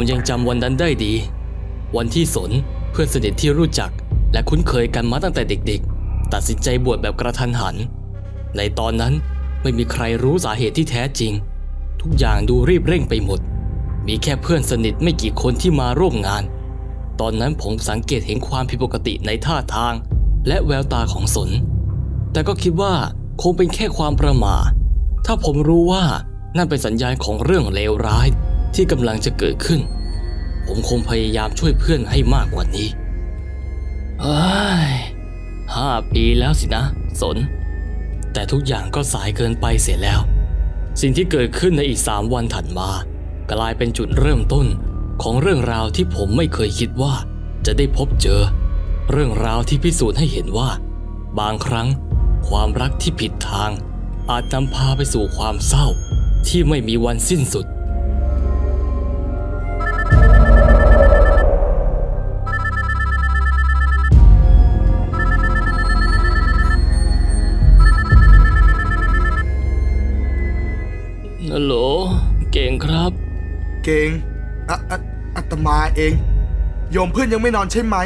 ผมยังจำวันนั้นได้ดี วันที่สนเพื่อนสนิทที่รู้จัก และคุ้นเคยกันมาตั้งแต่เด็กๆ ตัดสินใจบวชแบบกระทันหัน ในตอนนั้นไม่มีใครรู้สาเหตุที่แท้จริง ทุกอย่างดูรีบเร่งไปหมด มีแค่เพื่อนสนิทไม่กี่คนที่มาร่วมงาน ตอนนั้นผมสังเกตเห็นความผิดปกติในท่าทาง และแววตาของสน แต่ก็คิดว่าคงเป็นแค่ความประมาทถ้าผมรู้ว่านั่นเป็นสัญญาณของเรื่องเลวร้าย ที่กำลังจะเกิดขึ้น ผมคงพยายามช่วยเพื่อนให้มากกว่านี้เฮ้ยห้าปีแล้วสินะ สน แต่ทุกอย่างก็สายเกินไปเสียแล้ว สิ่งที่เกิดขึ้นในอีกสามวันถัดมา กลายเป็นจุดเริ่มต้นของเรื่องราวที่ผมไม่เคยคิดว่าจะได้พบเจอ เรื่องราวที่พิสูจน์ให้เห็นว่า บางครั้งความรักที่ผิดทาง อาจนำพาไปสู่ความเศร้าที่ไม่มีวันสิ้นสุด เก่งอะอะอาตมาเอง โยมเพื่อนยังไม่นอนใช่ไหม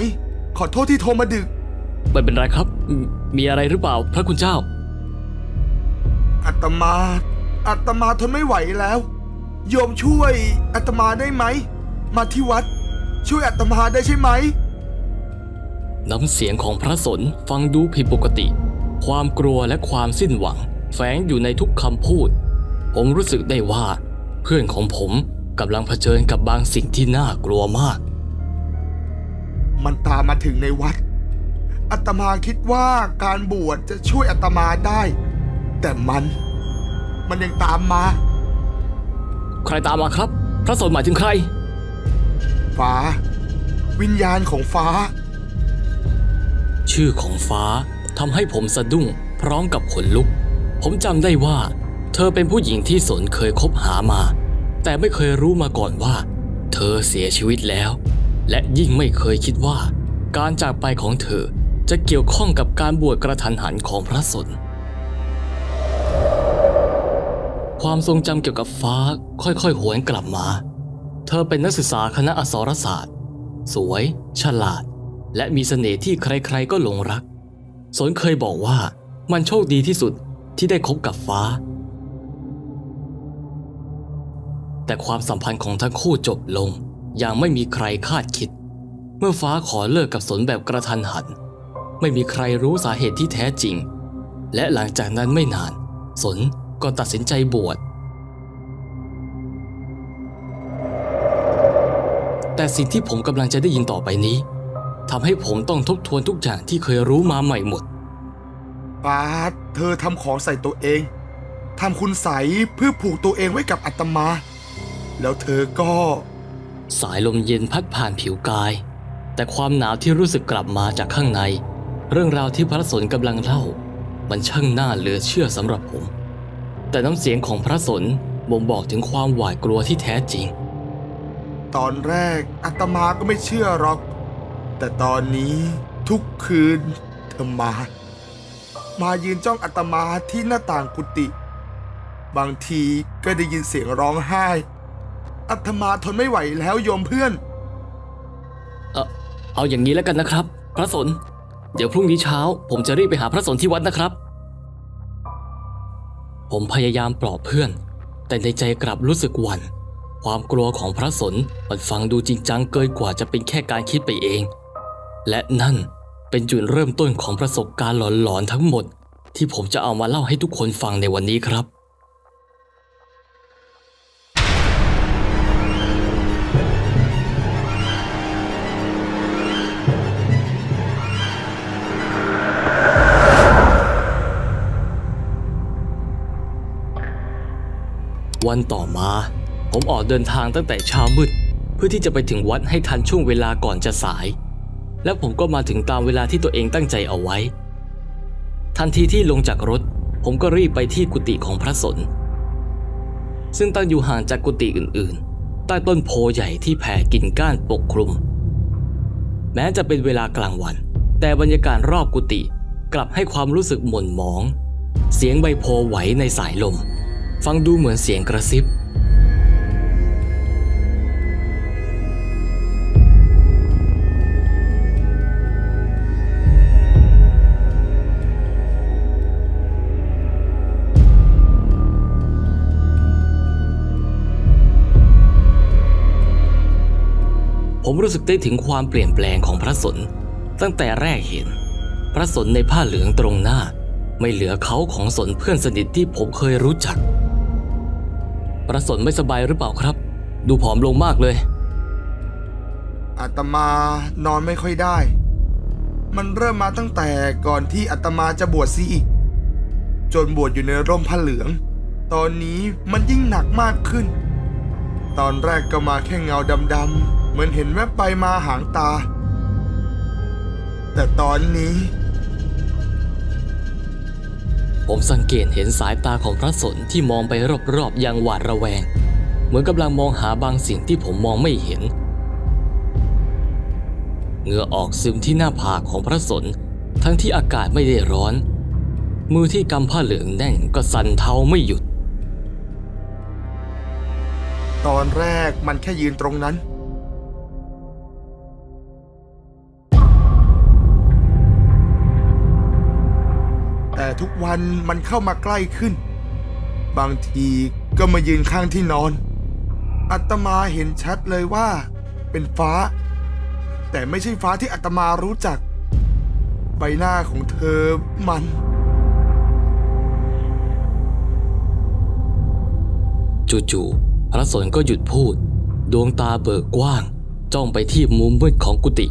ขอโทษที่โทรมาดึก ไม่เป็นไรครับมมีอะไรหรือเปล่า พระคุณเจ้าอาตมาอาตมาทนไม่ไหวแล้ว โยมช่วยอาตมาได้ไหม มาที่วัด ช่วยอาตมาได้ใช่ไหม น้ำเสียงของพระสนฟังดูผิดปกติ ความกลัวและความสิ้นหวัง แฝงอยู่ในทุกคำพูด ผมรู้สึกได้ว่า เพื่อนของผม กำลังเผชิญกับบางสิ่งที่น่ากลัวมาก มันตามมาถึงในวัดอาตมาคิดว่าการบวชจะช่วยอาตมาได้ แต่มัน มันยังตามมา ใครตามมาครับ พระสนหมายถึงใคร ฟ้า วิญญาณของฟ้า ชื่อของฟ้าทำให้ผมสะดุ้งพร้อมกับขนลุก ผมจำได้ว่า เธอเป็นผู้หญิงที่สนเคยคบหามา แต่ไม่เคยรู้มาก่อนว่า เธอเสียชีวิตแล้ว และยิ่งไม่เคยคิดว่า การจากไปของเธอจะเกี่ยวข้องกับการบวชกระทันหันของพระสนความทรงจำเกี่ยวกับฟ้าค่อยๆ หวนกลับมา เธอเป็นนักศึกษาคณะอักษรศาสตร์ สวย ฉลาด และมีเสน่ห์ที่ใครๆก็หลงรัก สนเคยบอกว่ามันโชคดีที่สุดที่ได้คบกับฟ้า แต่ความสัมพันธ์ของทั้งคู่จบลง อย่างไม่มีใครคาดคิด เมื่อฟ้าขอเลิกกับสนแบบกระทันหัน ไม่มีใครรู้สาเหตุที่แท้จริง และหลังจากนั้นไม่นาน สนก็ตัดสินใจบวชแต่สิ่งที่ผมกำลังจะได้ยินต่อไปนี้ทำให้ผมต้องทบทวนทุกอย่างที่เคยรู้มาใหม่หมดฟ้าเธอทำของใส่ตัวเองทำคุณใสเพื่อผูกตัวเองไว้กับอาตมา แล้วเธอก็ สายลมเย็นพัดผ่านผิวกาย แต่ความหนาวที่รู้สึกกลับมาจากข้างใน เรื่องราวที่พระสนกำลังเล่า มันช่างน่าเหลือเชื่อสำหรับผม แต่น้ำเสียงของพระสนบ่งบอกถึงความหวาดกลัวที่แท้จริง ตอนแรกอาตมาก็ไม่เชื่อหรอก แต่ตอนนี้ทุกคืนเธอมา มายืนจ้องอาตมาที่หน้าต่างกุฏิบางทีก็ได้ยินเสียงร้องไห้ อาตมาทนไม่ไหวแล้วโยมเพื่อน เออเอาอย่างนี้แล้วกันนะครับ พระสน เดี๋ยวพรุ่งนี้เช้า ผมจะรีบไปหาพระสนที่วัดนะครับ ผมพยายามปลอบเพื่อน แต่ในใจกลับรู้สึกหวั่นความกลัวของพระสนมันฟังดูจริงจังเกินกว่าจะเป็นแค่การคิดไปเอง และนั่นเป็นจุดเริ่มต้นของประสบการณ์หลอนๆทั้งหมด ที่ผมจะเอามาเล่าให้ทุกคนฟังในวันนี้ครับ วันต่อมา ผมออกเดินทางตั้งแต่เช้ามืด เพื่อที่จะไปถึงวัดให้ทันช่วงเวลาก่อนจะสาย และผมก็มาถึงตามเวลาที่ตัวเองตั้งใจเอาไว้ ทันทีที่ลงจากรถ ผมก็รีบไปที่กุฏิของพระสน ซึ่งตั้งอยู่ห่างจากกุฏิอื่น ๆ ใต้ต้นโพใหญ่ที่แผ่กิ่งก้านปกคลุม แม้จะเป็นเวลากลางวัน แต่บรรยากาศรอบกุฏิกลับให้ความรู้สึกหม่นหมอง เสียงใบโพไหวในสายลม ฟังดูเหมือนเสียงกระซิบ ผมรู้สึกได้ถึงความเปลี่ยนแปลงของพระสน ตั้งแต่แรกเห็น พระสนในผ้าเหลืองตรงหน้า ไม่เหลือเขาของสนเพื่อนสนิทที่ผมเคยรู้จัก พระสนไม่สบายหรือเปล่าครับ ดูผอมลงมากเลย อาตมานอนไม่ค่อยได้ มันเริ่มมาตั้งแต่ก่อนที่อาตมาจะบวชซีอีก จนบวชอยู่ในร่มผ้าเหลือง ตอนนี้มันยิ่งหนักมากขึ้น ตอนแรกก็มาแค่เงาดำๆเหมือนเห็นแวบไปมาหางตา แต่ตอนนี้ ผมสังเกตเห็นสายตาของพระสนที่มองไปรอบๆอย่างหวาดระแวง เหมือนกำลังมองหาบางสิ่งที่ผมมองไม่เห็น เหงื่อออกซึมที่หน้าผากของพระสนทั้งที่อากาศไม่ได้ร้อน มือที่กำผ้าเหลืองแน่นก็สั่นเทาไม่หยุด ตอนแรกมันแค่ยืนตรงนั้น ทุกวันมันเข้ามาใกล้ขึ้น บางทีก็มายืนข้างที่นอน อัตมาเห็นชัดเลยว่า เป็นฟ้า แต่ไม่ใช่ฟ้าที่อัตมารู้จัก ใบหน้าของเธอมัน จู่ๆพระสนก็หยุดพูด ดวงตาเบิกกว้าง จ้องไปที่มุมมืดของกุฏิ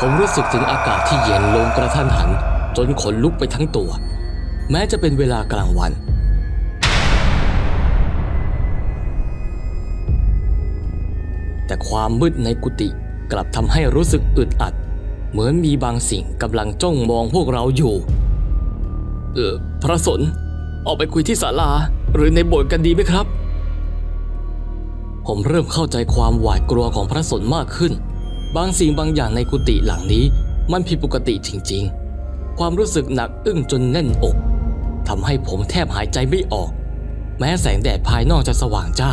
ผมรู้สึกถึงอากาศที่เย็นลงกระทันหัน จนขนลุกไปทั้งตัว แม้จะเป็นเวลากลางวัน แต่ความมืดในกุฏิกลับทำให้รู้สึกอึดอัด เหมือนมีบางสิ่งกำลังจ้องมองพวกเราอยู่ เออพระสน ออกไปคุยที่ศาลาหรือในโบสถ์กันดีไหมครับ ผมเริ่มเข้าใจความหวาดกลัวของพระสนมากขึ้น บางสิ่งบางอย่างในกุฏิหลังนี้มันผิดปกติจริง ๆ ความรู้สึกหนักอึ้งจนแน่นอก ทำให้ผมแทบหายใจไม่ออก แม้แสงแดดภายนอกจะสว่างจ้า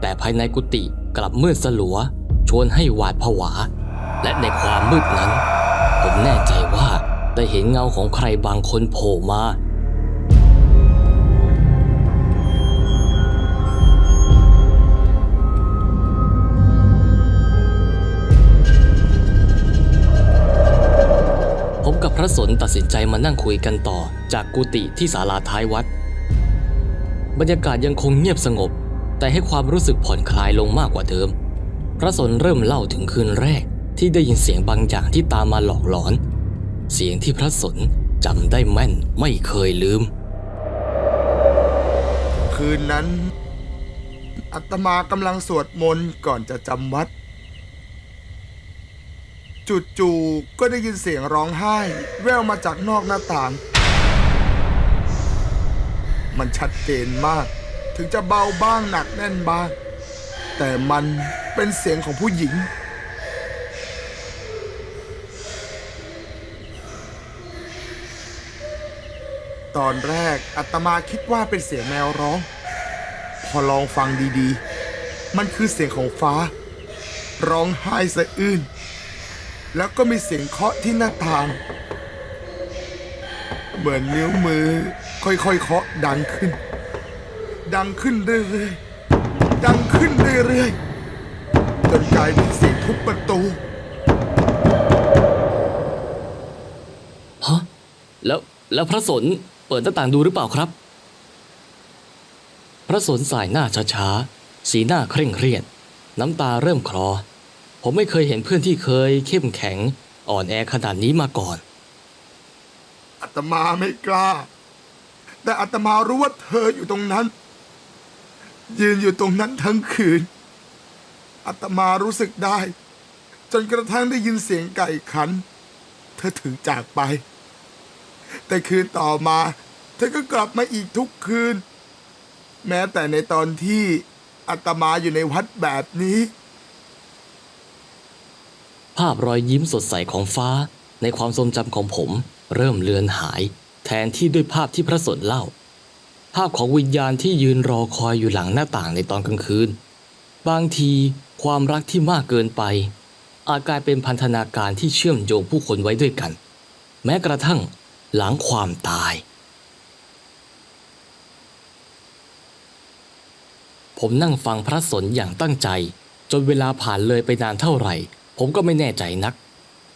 แต่ภายในกุฏิกลับมืดสลัว ชวนให้หวาดผวา และในความมืดนั้น ผมแน่ใจว่าได้เห็นเงาของใครบางคนโผล่มา ผมกับพระสนตัดสินใจมานั่งคุยกันต่อจากกุฏิที่ศาลาท้ายวัด บรรยากาศยังคงเงียบสงบ แต่ให้ความรู้สึกผ่อนคลายลงมากกว่าเดิม พระสนเริ่มเล่าถึงคืนแรกที่ได้ยินเสียงบางอย่างที่ตามมาหลอกหลอน เสียงที่พระสนจำได้แม่นไม่เคยลืม คืนนั้นอัตมากำลังสวดมนต์ก่อนจะจำวัด จู่ๆก็ได้ยินเสียงร้องไห้ แว่วมาจากนอกหน้าต่าง มันชัดเจนมาก ถึงจะเบาบ้างหนักแน่นบ้าง แต่มันเป็นเสียงของผู้หญิง ตอนแรกอัตมาคิดว่าเป็นเสียงแมวร้อง พอลองฟังดีๆ มันคือเสียงของฟ้า ร้องไห้สะอื้น แล้วก็มีเสียงเคาะที่หน้าต่าง เหมือนนิ้วมือ ค่อยๆเคาะดังขึ้น ดังขึ้นเรื่อยๆดังขึ้นเรื่อยๆจนกลายเป็นเสียงทุบประตูฮะแล้วแล้วพระสนเปิดหน้าต่างดูหรือเปล่าครับ พระสนสายหน้าช้าๆ สีหน้าเคร่งเครียด น้ำตาเริ่มคลอ ผมไม่เคยเห็นเพื่อนที่เคยเข้มแข็ง อ่อนแอขนาดนี้มาก่อน อาตมาไม่กล้า แต่อาตมารู้ว่าเธออยู่ตรงนั้น ยืนอยู่ตรงนั้นทั้งคืนอาตมารู้สึกได้ จนกระทั่งได้ยินเสียงไก่ขัน เธอถึงจากไป แต่คืนต่อมา เธอก็กลับมาอีกทุกคืน แม้แต่ในตอนที่อาตมาอยู่ในวัดแบบนี้ ภาพรอยยิ้มสดใสของฟ้า ในความทรงจำของผม เริ่มเลือนหาย แทนที่ด้วยภาพที่พระสนเล่า ภาพของวิญญาณที่ยืนรอคอยอยู่หลังหน้าต่างในตอนกลางคืน บางทีความรักที่มากเกินไป อาจกลายเป็นพันธนาการที่เชื่อมโยงผู้คนไว้ด้วยกัน แม้กระทั่งหลังความตาย ผมนั่งฟังพระสนอย่างตั้งใจ จนเวลาผ่านเลยไปนานเท่าไหร่ ผมก็ไม่แน่ใจนัก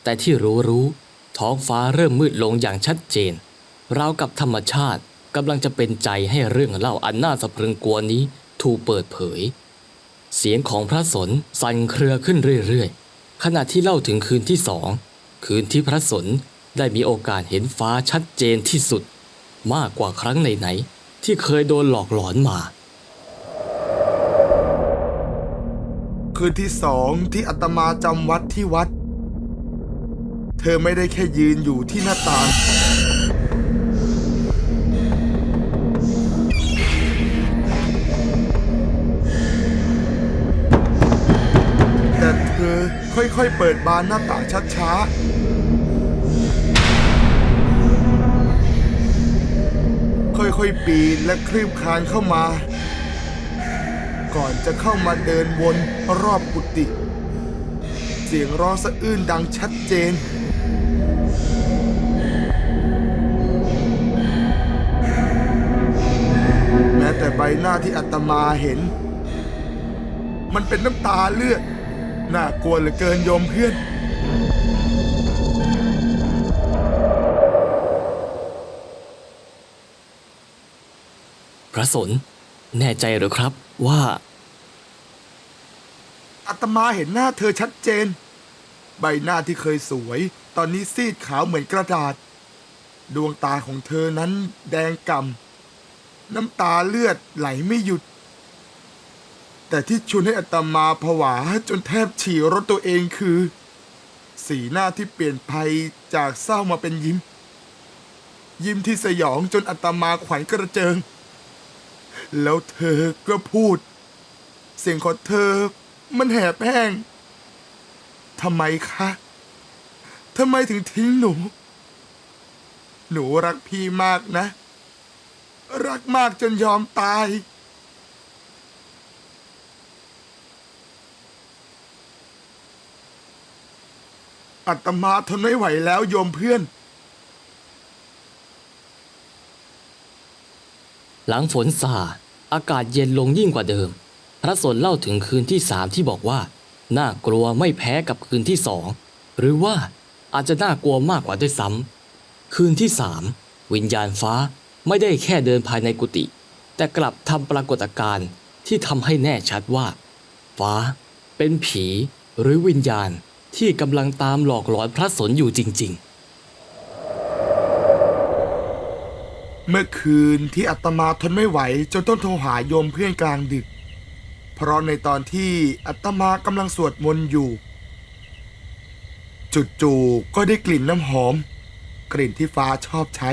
แต่ที่รู้รู้ ท้องฟ้าเริ่มมืดลงอย่างชัดเจน ราวกับธรรมชาติกำลังจะเป็นใจให้เรื่องเล่าอันน่าสะพรึงกลัวนี้ถูกเปิดเผย เสียงของพระสนสั่นเครือขึ้นเรื่อยๆ ขณะที่เล่าถึงคืนที่สอง คืนที่พระสนได้มีโอกาสเห็นฟ้าชัดเจนที่สุด มากกว่าครั้งไหนๆที่เคยโดนหลอกหลอนมา คืนที่สองที่อาตมาจำวัดที่วัด เธอไม่ได้แค่ยืนอยู่ที่หน้าต่าง แต่เธอค่อยๆเปิดบานหน้าต่างช้าๆ ค่อยๆปีนและคลืบคลานเข้ามา ก่อนจะเข้ามาเดินวนรอบกุฏิเสียงร้องสะอื้นดังชัดเจน แม้แต่ใบหน้าที่อาตมาเห็น มันเป็นน้ำตาเลือด น่ากลัวเหลือเกินโยมเพื่อนพระสน แน่ใจหรือครับว่า อาตมาเห็นหน้าเธอชัดเจน ใบหน้าที่เคยสวย ตอนนี้ซีดขาวเหมือนกระดาษ ดวงตาของเธอนั้นแดงกำ่ำน้ำตาเลือดไหลไม่หยุด แต่ที่ชวนให้อาตมาผวาจนแทบฉี่รถตัวเองคือ สีหน้าที่เปลี่ยนไปจากเศร้ามาเป็นยิ้ม ยิ้มที่สยองจนอาตมาขวัญกระเจิง แล้วเธอก็พูด เสียงของเธอ มันแหบแห้งทำไมคะทำไมถึงทิ้งหนู หนูรักพี่มากนะ รักมากจนยอมตาย อัตมาทนไม่ไหวแล้วโยมเพื่อน หลังฝนซาอากาศเย็นลงยิ่งกว่าเดิม พระสนเล่าถึงคืนที่สามที่บอกว่า น่ากลัวไม่แพ้กับคืนที่สองหรือว่าอาจจะน่ากลัวมากกว่าด้วยซ้ำคืนที่สามวิญญาณฟ้าไม่ได้แค่เดินภายในกุฏิแต่กลับทำปรากฏการณ์ที่ทำให้แน่ชัดว่า ฟ้าเป็นผีหรือวิญญาณที่กำลังตามหลอกหลอนพระสนอยู่จริง ๆ เมื่อคืนที่อาตมาทนไม่ไหว จนต้องโทรหาโยมเพื่อนกลางดึก เพราะในตอนที่อาตมากำลังสวดมนต์อยู่ จู่ๆก็ได้กลิ่นน้ำหอม กลิ่นที่ฟ้าชอบใช้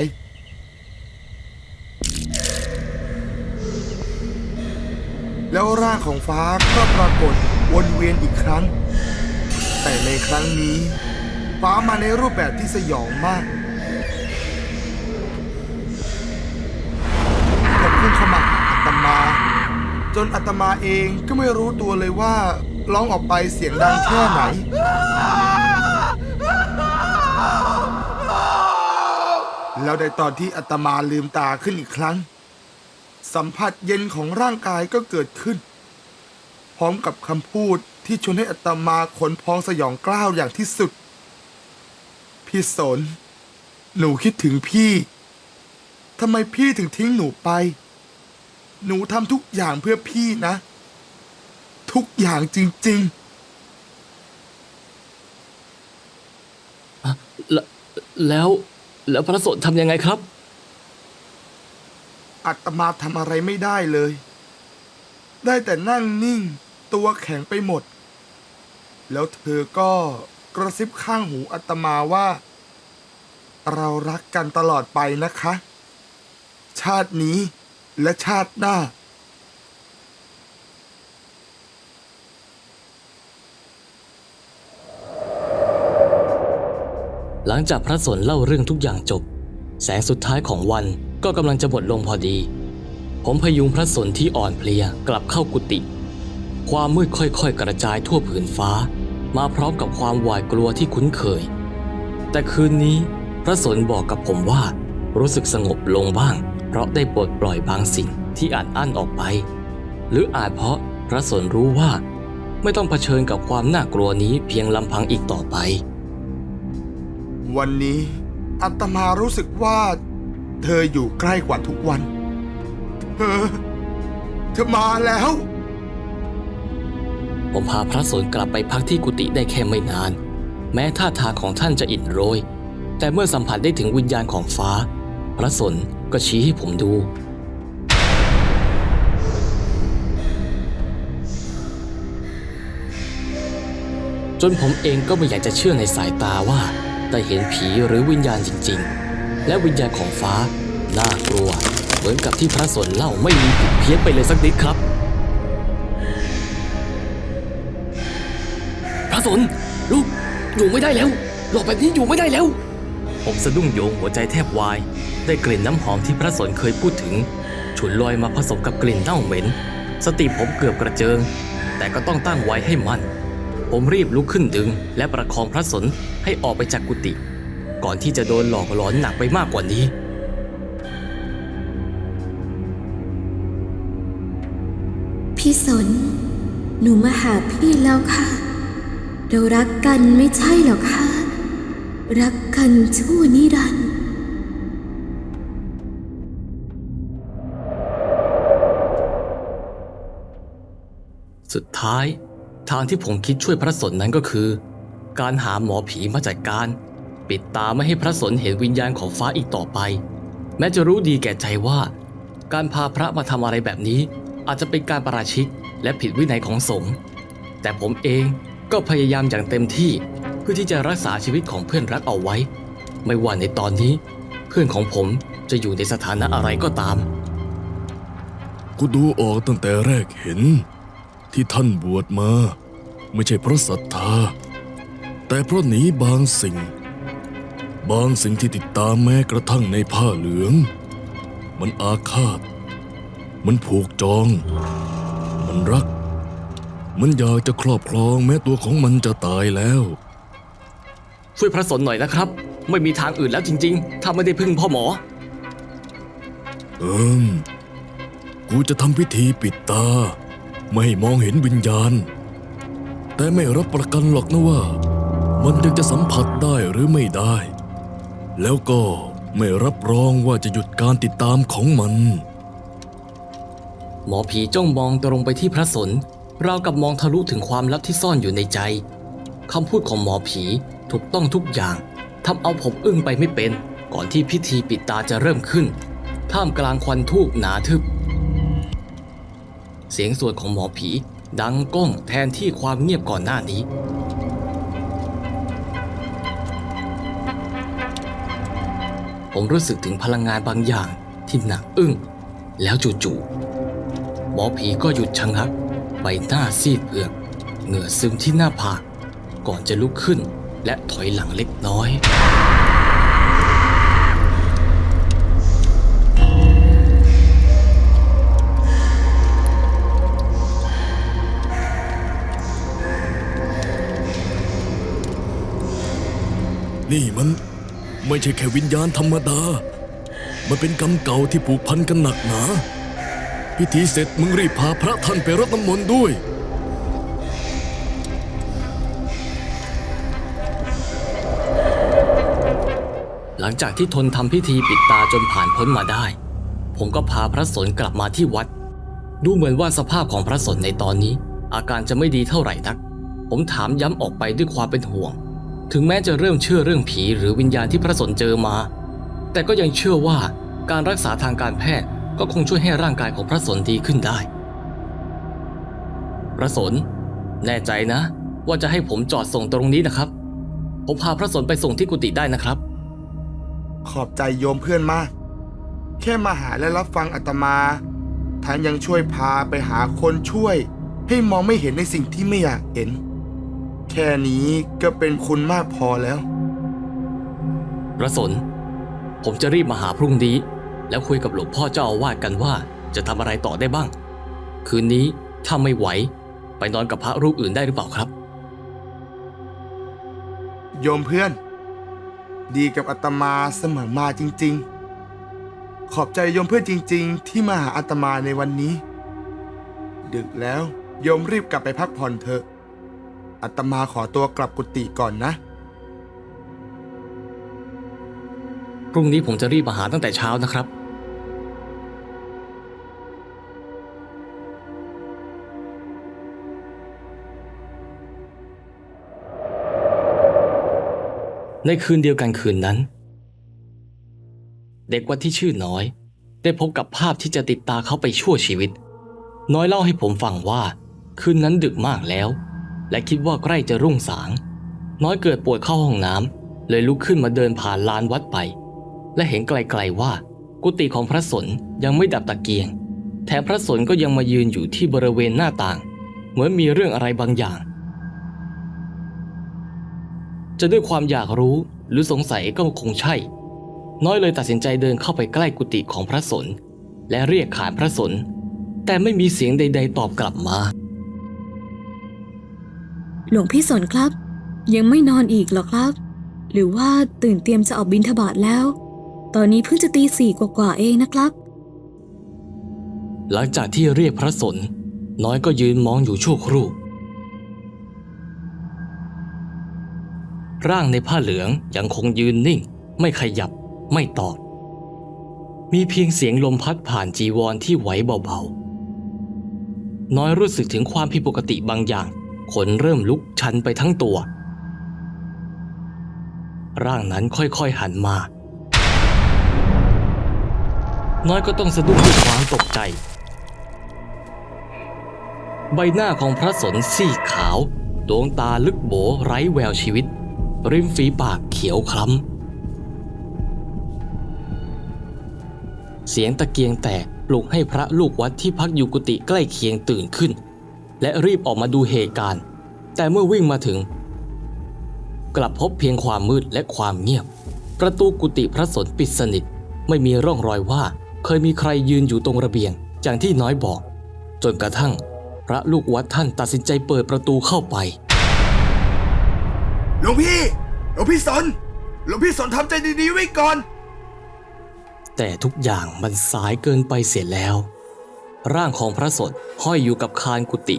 แล้วร่างของฟ้าก็ปรากฏวนเวียนอีกครั้ง แต่ในครั้งนี้ ฟ้ามาในรูปแบบที่สยองมาก จนอาตมาเองก็ไม่รู้ตัวเลยว่าร้องออกไปเสียงดังแค่ไหน แล้วในตอนที่อาตมาลืมตาขึ้นอีกครั้ง สัมผัสเย็นของร่างกายก็เกิดขึ้น พร้อมกับคำพูดที่ชวนให้อาตมาขนพองสยองกล้าวอย่างที่สุด พี่สน หนูคิดถึงพี่ทำไมพี่ถึงทิ้งหนูไป หนูทำทุกอย่างเพื่อพี่นะ ทุกอย่างจริง แล้วแล้วแล้วพระสนทำยังไงครับ ๆ อัตมาทำอะไรไม่ได้เลย ได้แต่นั่งนิ่ง ตัวแข็งไปหมด แล้วเธอก็กระซิบข้างหูอัตมาว่า เรารักกันตลอดไปนะคะ ชาตินี้ และชาติหน้า หลังจากพระสนเล่าเรื่องทุกอย่างจบ แสงสุดท้ายของวันก็กำลังจะหมดลงพอดี ผมพยุงพระสนที่อ่อนเพลียกลับเข้ากุฏิความมืดค่อยๆ กระจายทั่วผืนฟ้า มาพร้อมกับความหวาดกลัวที่คุ้นเคย แต่คืนนี้พระสนบอกกับผมว่า รู้สึกสงบลงบ้าง เพราะได้ปลดปล่อยบางสิ่งที่อาจอั้นออกไป หรืออาจเพราะพระสนรู้ว่า ไม่ต้องเผชิญกับความน่ากลัวนี้เพียงลำพังอีกต่อไป วันนี้อาตมารู้สึกว่า เธออยู่ใกล้กว่าทุกวัน เธอเธอมาแล้ว ผมพาพระสนกลับไปพักที่กุฏิได้แค่ไม่นาน แม้ท่าทางของท่านจะอิดโรย แต่เมื่อสัมผัสได้ถึงวิญญาณของฟ้า พระสน ก็ชี้ให้ผมดู จนผมเองก็ไม่อยากจะเชื่อในสายตาว่าได้เห็นผีหรือวิญญาณจริง ๆ และวิญญาณของฟ้า น่ากลัว เหมือนกับที่พระสนเล่าไม่มีผิดเพี้ยนไปเลยสักนิดครับ พระสนลูกอยู่ไม่ได้แล้วหลอกแบบนี้อยู่ไม่ได้แล้ว ผมสะดุ้งโยงหัวใจแทบวาย ได้กลิ่นน้ำหอมที่พระสนเคยพูดถึง ฉุนลอยมาผสมกับกลิ่นเน่าเหม็น สติผมเกือบกระเจิง แต่ก็ต้องตั้งไว้ให้มั่น ผมรีบลุกขึ้นดึง และประคองพระสนให้ออกไปจากกุฏิก่อนที่จะโดนหลอกหลอนหนักไปมากกว่านี้พี่สน หนูมาหาพี่แล้วค่ะ เรารักกันไม่ใช่หรอคะ รักกันชั่วนิรันดร์ สุดท้าย ทางที่ผมคิดช่วยพระสนนั้นก็คือ การหาหมอผีมาจัดการ ปิดตาไม่ให้พระสนเห็นวิญญาณของฟ้าอีกต่อไป แม้จะรู้ดีแก่ใจว่า การพาพระมาทำอะไรแบบนี้ อาจจะเป็นการประราชิกและผิดวินัยของสงฆ์แต่ผมเองก็พยายามอย่างเต็มที่เพื่อที่จะรักษาชีวิตของเพื่อนรักเอาไว้ ไม่ว่าในตอนนี้ เพื่อนของผมจะอยู่ในสถานะอะไรก็ตาม กูดูออกตั้งแต่แรกเห็น ที่ท่านบวชมา ไม่ใช่เพราะศรัทธา แต่เพราะหนีบางสิ่ง บางสิ่งที่ติดตามแม้กระทั่งในผ้าเหลือง มันอาฆาต มันผูกจอง มันรัก มันอยากจะครอบครองแม้ตัวของมันจะตายแล้ว ช่วยพระสนหน่อยนะครับ ไม่มีทางอื่นแล้วจริง ๆ ถ้าไม่ได้พึ่งพ่อหมอ เอิมกูจะทำพิธีปิดตา ไม่ให้มองเห็นวิญญาณ แต่ไม่รับประกันหรอกนะว่า มันยังจะสัมผัสได้หรือไม่ได้ แล้วก็ไม่รับรองว่าจะหยุดการติดตามของมัน หมอผีจ้องมองตรงไปที่พระสนราวกับมองทะลุถึงความลับที่ซ่อนอยู่ในใจคำพูดของหมอผีถูกต้องทุกอย่างทำเอาผมอึ้งไปไม่เป็น ก่อนที่พิธีปิดตาจะเริ่มขึ้น ท่ามกลางควันทูบหนาทึบ เสียงสวดของหมอผี ดังก้องแทนที่ความเงียบก่อนหน้านี้ ผมรู้สึกถึงพลังงานบางอย่างที่หนักอึ้ง แล้วจู่ๆหมอผีก็หยุดชะงักใบหน้าซีดเผือกเหงื่อซึมที่หน้าผากก่อนจะลุกขึ้นและถอยหลังเล็กน้อย นี่มันไม่ใช่แค่วิญญาณธรรมดา มันเป็นกรรมเก่าที่ผูกพันกันหนักหนา พิธีเสร็จมึงรีบพาพระท่านไปรดน้ำมนต์ด้วยหลังจากที่ทนทำพิธีปิดตาจนผ่านพ้นมาได้ ผมก็พาพระสนกลับมาที่วัด ดูเหมือนว่าสภาพของพระสนในตอนนี้ อาการจะไม่ดีเท่าไหร่นัก ผมถามย้ำออกไปด้วยความเป็นห่วง ถึงแม้จะเริ่มเชื่อเรื่องผีหรือวิญญาณที่พระสนเจอมา แต่ก็ยังเชื่อว่าการรักษาทางการแพทย์ก็คงช่วยให้ร่างกายของพระสนดีขึ้นได้ พระสน แน่ใจนะ ว่าจะให้ผมจอดส่งตรงนี้นะครับ ผมพาพระสนไปส่งที่กุฏิได้นะครับ ขอบใจโยมเพื่อนมาก แค่มาหาและรับฟังอาตมาท่านยังช่วยพาไปหาคนช่วย ให้มองไม่เห็นในสิ่งที่ไม่อยากเห็น แค่นี้ก็เป็นคุณมากพอแล้วพระสน ผมจะรีบมาหาพรุ่งนี้ แล้วคุยกับหลวงพ่อเจ้าอาวาสกันว่า จะทำอะไรต่อได้บ้าง คืนนี้ถ้าไม่ไหว ไปนอนกับพระรูปอื่นได้หรือเปล่าครับ โยมเพื่อน ดีกับอาตมาเสมอมาจริง ๆ ขอบใจโยมเพื่อนจริง ๆ ที่มาหาอาตมาในวันนี้ ดึกแล้วโยมรีบกลับไปพักผ่อนเถอะ อาตมาขอตัวกลับกุฏิก่อนนะ พรุ่งนี้ผมจะรีบมาหาตั้งแต่เช้านะครับ ในคืนเดียวกันคืนนั้น เด็กวัดที่ชื่อน้อย ได้พบกับภาพที่จะติดตาเขาไปชั่วชีวิต น้อยเล่าให้ผมฟังว่า คืนนั้นดึกมากแล้ว และคิดว่าใกล้จะรุ่งสาง น้อยเกิดปวดเข้าห้องน้ำเลยลุกขึ้นมาเดินผ่านลานวัดไป และเห็นไกลๆว่า กุฏิของพระสนยังไม่ดับตะเกียง แถมพระสนก็ยังมายืนอยู่ที่บริเวณหน้าต่าง เหมือนมีเรื่องอะไรบางอย่าง จะด้วยความอยากรู้หรือสงสัยก็คงใช่ น้อยเลยตัดสินใจเดินเข้าไปใกล้กุฏิของพระสนและเรียกขานพระสนแต่ไม่มีเสียงใด ๆ ตอบกลับมา หลวงพี่สนครับ ยังไม่นอนอีกหรอครับ หรือว่าตื่นเตรียมจะออกบินทบาทแล้ว ตอนนี้เพิ่งจะตีสี่กว่าๆเองนะครับ หลังจากที่เรียกพระสน น้อยก็ยืนมองอยู่ชั่วครู่ ร่างในผ้าเหลืองยังคงยืนนิ่ง ไม่ขยับ ไม่ตอบ มีเพียงเสียงลมพัดผ่านจีวรที่ไหวเบาๆ น้อยรู้สึกถึงความผิดปกติบางอย่าง ขนเริ่มลุกชันไปทั้งตัว ร่างนั้นค่อยๆหันมา น้อยก็ต้องสะดุ้งด้วยความตกใจ ใบหน้าของพระสนซีขาว ดวงตาลึกโบไร้แววชีวิต ริมฝีปากเขียวคล้ำ เสียงตะเกียงแตกปลุกให้พระลูกวัดที่พักอยู่กุฏิใกล้เคียงตื่นขึ้น และรีบออกมาดูเหตุการณ์ แต่เมื่อวิ่งมาถึง กลับพบเพียงความมืดและความเงียบ ประตูกุฏิพระสนปิดสนิท ไม่มีร่องรอยว่าเคยมีใครยืนอยู่ตรงระเบียงอย่างที่น้อยบอก จนกระทั่ง พระลูกวัดท่านตัดสินใจเปิดประตูเข้าไปหลวงพี่หลวงพี่สนหลวงพี่สนทำใจดีๆไว้ก่อน แต่ทุกอย่างมันสายเกินไปเสียแล้ว ร่างของพระสดห้อยอยู่กับคานกุฏิ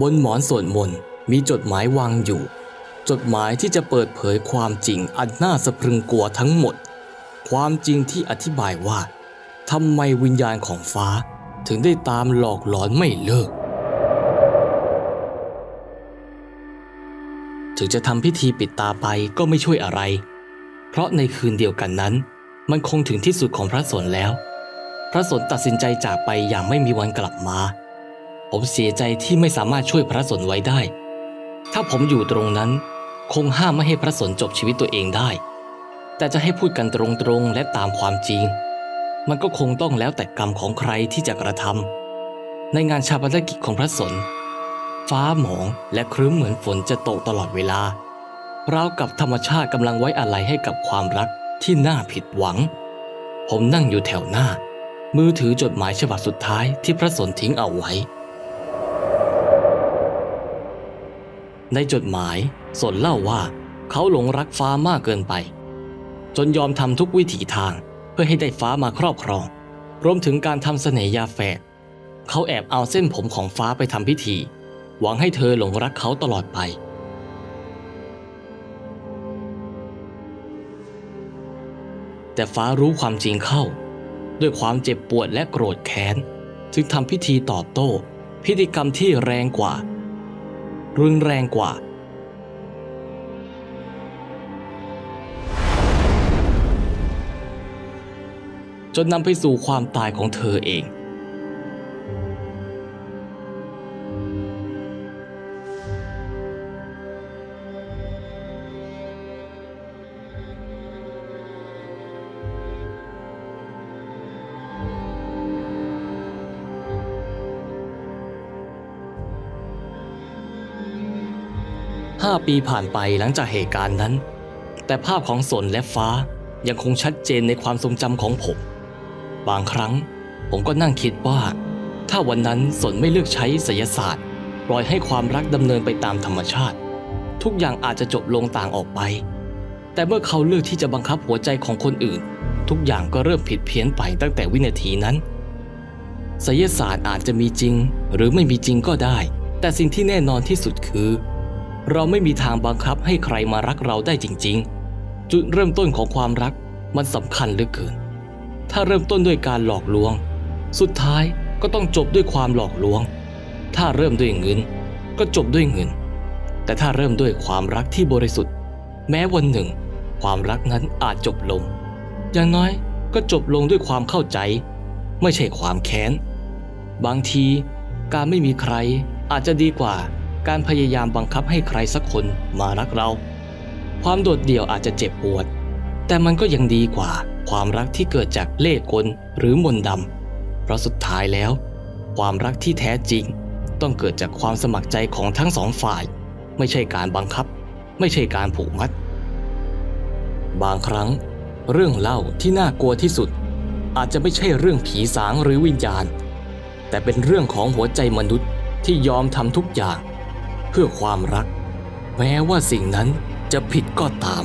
บนหมอนสวดมนต์มีจดหมายวางอยู่ จดหมายที่จะเปิดเผยความจริงอันน่าสะพรึงกลัวทั้งหมด ความจริงที่อธิบายว่าทำไมวิญญาณของฟ้าถึงได้ตามหลอกหลอนไม่เลิก ถึงจะทำพิธีปิดตาไปก็ไม่ช่วยอะไร เพราะในคืนเดียวกันนั้น มันคงถึงที่สุดของพระสนแล้ว ระสนตัดสินใจจากไปอย่างไม่มีวันกลับมา ผมเสียใจที่ไม่สามารถช่วยพระสนไว้ได้ ถ้าผมอยู่ตรงนั้น คงห้ามไม่ให้พระสนจบชีวิตตัวเองได้ แต่จะให้พูดกันตรงๆและตามความจริง มันก็คงต้องแล้วแต่กรรมของใครที่จะกระทำในงานชาปนกิจของพระสน ฟ้าหมองและครึ้มเหมือนฝนจะตกตลอดเวลาราวกับธรรมชาติกำลังไว้อาลัยให้กับความรักที่น่าผิดหวัง ผมนั่งอยู่แถวหน้า มือถือจดหมายฉบับสุดท้ายที่พระสนทิ้งเอาไว้ ในจดหมายสนเล่าว่าเขาหลงรักฟ้ามากเกินไป จนยอมทำทุกวิถีทางเพื่อให้ได้ฟ้ามาครอบครอง รวมถึงการทำเสน่ยาแฝดเขาแอบเอาเส้นผมของฟ้าไปทำพิธี หวังให้เธอหลงรักเขาตลอดไป แต่ฟ้ารู้ความจริงเข้า ด้วยความเจ็บปวดและโกรธแค้น จึงทำพิธีตอบโต้ พิธีกรรมที่แรงกว่า รุนแรงกว่า จนนำไปสู่ความตายของเธอเอง ห้าปีผ่านไปหลังจากเหตุการณ์นั้น แต่ภาพของสนและฟ้ายังคงชัดเจนในความทรงจำของผม บางครั้งผมก็นั่งคิดว่า ถ้าวันนั้นสนไม่เลือกใช้ศิลศาสตร์ปล่อยให้ความรักดำเนินไปตามธรรมชาติ ทุกอย่างอาจจะจบลงต่างออกไป แต่เมื่อเขาเลือกที่จะบังคับหัวใจของคนอื่น ทุกอย่างก็เริ่มผิดเพี้ยนไปตั้งแต่วินาทีนั้นศิลศาสตร์อาจจะมีจริง หรือไม่มีจริงก็ได้ แต่สิ่งที่แน่นอนที่สุดคือ เราไม่มีทางบังคับให้ใครมารักเราได้จริง ๆ จุดเริ่มต้นของความรักมันสำคัญเหลือเกิน ถ้าเริ่มต้นด้วยการหลอกลวง สุดท้ายก็ต้องจบด้วยความหลอกลวง ถ้าเริ่มด้วยเงิน ก็จบด้วยเงิน แต่ถ้าเริ่มด้วยความรักที่บริสุทธิ์ แม้วันหนึ่ง ความรักนั้นอาจจบลง อย่างน้อยก็จบลงด้วยความเข้าใจ ไม่ใช่ความแค้น บางทีการไม่มีใครอาจจะดีกว่า การพยายามบังคับให้ใครสักคนมารักเรา ความโดดเดี่ยวอาจจะเจ็บปวด แต่มันก็ยังดีกว่าความรักที่เกิดจากเล่ห์กลหรือมนต์ดำเพราะสุดท้ายแล้ว ความรักที่แท้จริง ต้องเกิดจากความสมัครใจของทั้งสองฝ่าย ไม่ใช่การบังคับ ไม่ใช่การผูกมัด บางครั้ง เรื่องเล่าที่น่ากลัวที่สุด อาจจะไม่ใช่เรื่องผีสางหรือวิญญาณ แต่เป็นเรื่องของหัวใจมนุษย์ที่ยอมทำทุกอย่าง เพื่อความรัก แม้ว่าสิ่งนั้นจะผิดก็ตาม